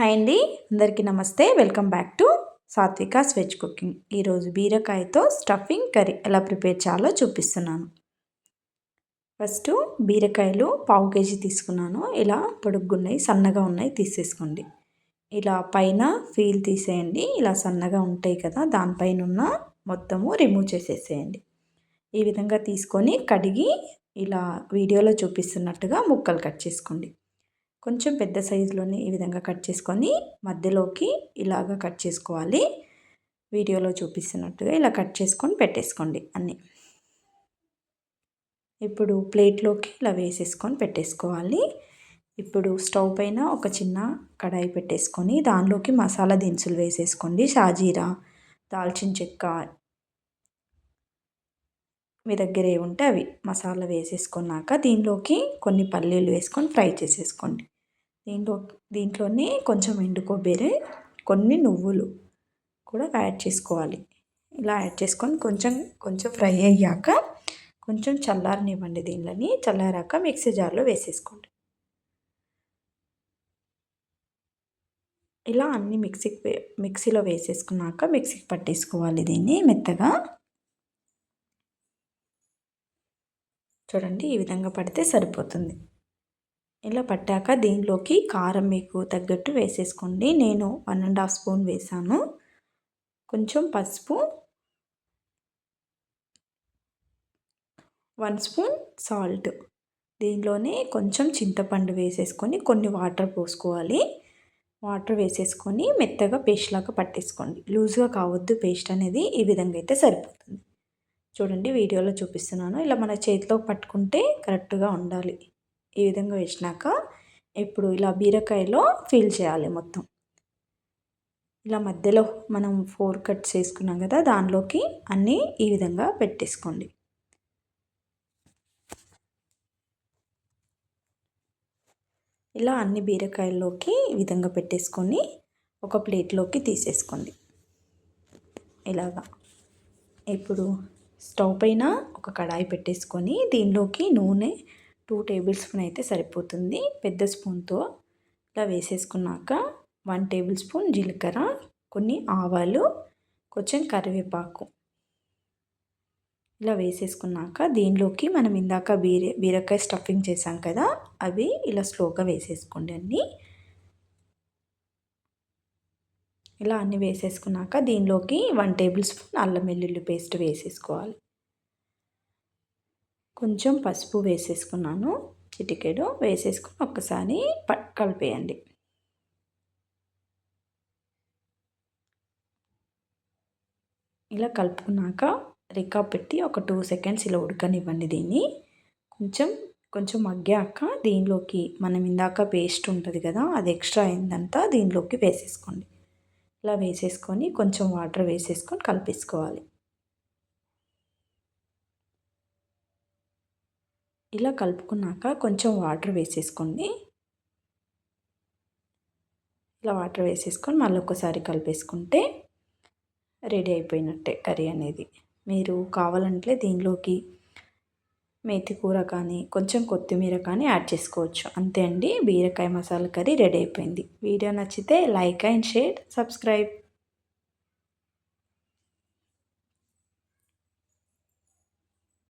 Hi అండి. అందరికీ నమస్తే. Welcome back to Satvika veg cooking. ఈరోజు బీరకాయతో స్టఫింగ్ కర్రీ ఎలా ప్రిపేర్ చేయాలో చూపిస్తున్నాను. ఫస్ట్ బీరకాయలు పావు కేజీ తీసుకున్నాను. ఇలా పొడుగున్నాయి సన్నగా ఉన్నాయి తీసేసుకోండి. ఇలా పైన ఫీల్ తీసేయండి. ఇలా సన్నగా ఉంటాయి కదా దానిపైన ఉన్న మొత్తము రిమూవ్ చేసేసేయండి. ఈ విధంగా తీసుకొని కడిగి ఇలా వీడియోలో చూపిస్తున్నట్టుగా ముక్కలు కట్ చేసుకోండి. కొంచెం పెద్ద సైజులోనే ఈ విధంగా కట్ చేసుకొని మధ్యలోకి ఇలాగా కట్ చేసుకోవాలి. వీడియోలో చూపిస్తున్నట్టుగా ఇలా కట్ చేసుకొని పెట్టేసుకోండి అన్నీ. ఇప్పుడు ప్లేట్లోకి ఇలా వేసేసుకొని పెట్టేసుకోవాలి. ఇప్పుడు స్టవ్ పైన ఒక చిన్న కడాయి పెట్టేసుకొని దానిలోకి మసాలా దినుసులు వేసేసుకోండి. షాజీరా దాల్చిన చెక్క మీ దగ్గర ఏ ఉంటే అవి మసాలా వేసేసుకున్నాక దీనిలోకి కొన్ని పల్లీలు వేసుకొని ఫ్రై చేసేసుకోండి. దీంట్లో దీంట్లోనే కొంచెం ఎండు కొబ్బరి కొన్ని నువ్వులు కూడా యాడ్ చేసుకోవాలి. ఇలా యాడ్ చేసుకొని కొంచెం కొంచెం ఫ్రై అయ్యాక కొంచెం చల్లారనివ్వండి దీనిలోని. చల్లారాక మిక్సీ జార్లో వేసేసుకోండి. ఇలా అన్ని మిక్సీకి మిక్సీలో వేసేసుకున్నాక మిక్సీకి పట్టేసుకోవాలి దీన్ని మెత్తగా. చూడండి ఈ విధంగా పడితే సరిపోతుంది. ఇలా పట్టాక దీనిలోకి కారం మీకు తగ్గట్టు వేసేసుకోండి. నేను వన్ అండ్ హాఫ్ స్పూన్ వేసాను. కొంచెం పసుపు వన్ స్పూన్ సాల్ట్. దీనిలోనే కొంచెం చింతపండు వేసేసుకొని కొన్ని వాటర్ పోసుకోవాలి. వాటర్ వేసేసుకొని మెత్తగా పేస్ట్ లాగా పట్టేసుకోండి. లూజ్గా కావద్దు పేస్ట్ అనేది ఈ విధంగా అయితే సరిపోతుంది. చూడండి వీడియోలో చూపిస్తున్నాను. ఇలా మన చేతిలో పట్టుకుంటే కరెక్ట్గా ఉండాలి. ఈ విధంగా వేసినాక ఇప్పుడు ఇలా బీరకాయలో ఫీల్ చేయాలి మొత్తం. ఇలా మధ్యలో మనం ఫోర్ కట్స్ వేసుకున్నాం కదా దానిలోకి అన్నీ ఈ విధంగా పెట్టేసుకోండి. ఇలా అన్ని బీరకాయల్లోకి ఈ విధంగా పెట్టేసుకొని ఒక ప్లేట్లోకి తీసేసుకోండి. ఇలాగా. ఇప్పుడు స్టవ్ పైన ఒక కడాయి పెట్టేసుకొని దీనిలోకి నూనె టూ టేబుల్ స్పూన్ అయితే సరిపోతుంది. పెద్ద స్పూన్తో ఇలా వేసేసుకున్నాక వన్ టేబుల్ స్పూన్ జీలకర్ర కొన్ని ఆవాలు కొంచెం కరివేపాకు ఇలా వేసేసుకున్నాక దీనిలోకి మనం ఇందాక బీర బీరకాయ స్టఫింగ్ చేసాం కదా అవి ఇలా స్లోగా వేసేసుకోండి అన్నీ. ఇలా అన్నీ వేసేసుకున్నాక దీనిలోకి వన్ టేబుల్ స్పూన్ అల్లం వెల్లుల్లి పేస్ట్ వేసేసుకోవాలి. కొంచెం పసుపు వేసేసుకున్నాను చిటికెడు వేసేసుకుని ఒక్కసారి కలిపేయండి. ఇలా కలుపుకున్నాక రికా పెట్టి ఒక టూ సెకండ్స్ ఇలా ఉడకనివ్వండి దీన్ని. కొంచెం కొంచెం మగ్గాక దీనిలోకి మనం ఇందాక పేస్ట్ ఉంటుంది కదా అది ఎక్స్ట్రా అయిందంతా దీనిలోకి వేసేసుకోండి. ఇలా వేసేసుకొని కొంచెం వాటర్ వేసేసుకొని కలిపేసుకోవాలి. ఇలా కలుపుకున్నాక కొంచెం వాటర్ వేసేసుకోండి. ఇలా వాటర్ వేసేసుకొని మళ్ళీ ఒకసారి కలిపేసుకుంటే రెడీ అయిపోయినట్టే కర్రీ అనేది. మీరు కావాలంటే దీనిలోకి మేతి కూర కానీ కొంచెం కొత్తిమీర కానీ యాడ్ చేసుకోవచ్చు. అంతే అండి. బీరకాయ మసాలా కర్రీ రెడీ అయిపోయింది. వీడియో నచ్చితే లైక్ అండ్ షేర్ సబ్స్క్రైబ్.